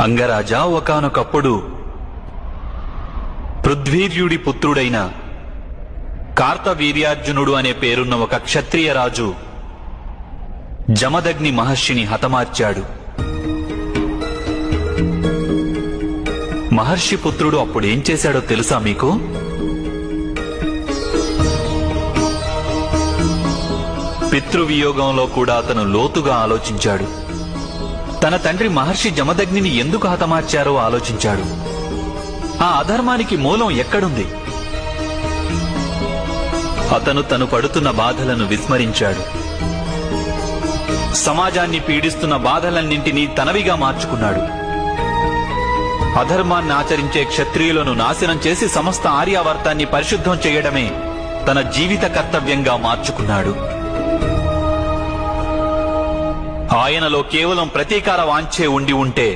అంగరాజా ఒకానొకప్పుడు పృథ్వీర్యుడి పుత్రుడైన కార్తవీర్యార్జునుడు అనే పేరున్న ఒక క్షత్రియ రాజు జమదగ్ని మహర్షిని హతమార్చాడు. మహర్షి పుత్రుడు అప్పుడేం చేశాడో తెలుసా మీకు? పితృవియోగంలో కూడా అతను లోతుగా ఆలోచించాడు. తన తండ్రి మహర్షి జమదగ్నిని ఎందుకు హతమార్చారో ఆలోచించాడు. ఆ అధర్మానికి మూలం ఎక్కడుంది? అతను తను పడుతున్న బాధలను విస్మరించాడు. సమాజాన్ని పీడిస్తున్న బాధలన్నింటినీ తనవిగా మార్చుకున్నాడు. అధర్మాన్ని ఆచరించే క్షత్రియులను నాశనం చేసి సమస్త ఆర్యావర్తాన్ని పరిశుద్ధం చేయడమే తన జీవిత కర్తవ్యంగా మార్చుకున్నాడు. ఆయనలో కేవలం ప్రతీకార వాంఛే ఉండి ఉంటే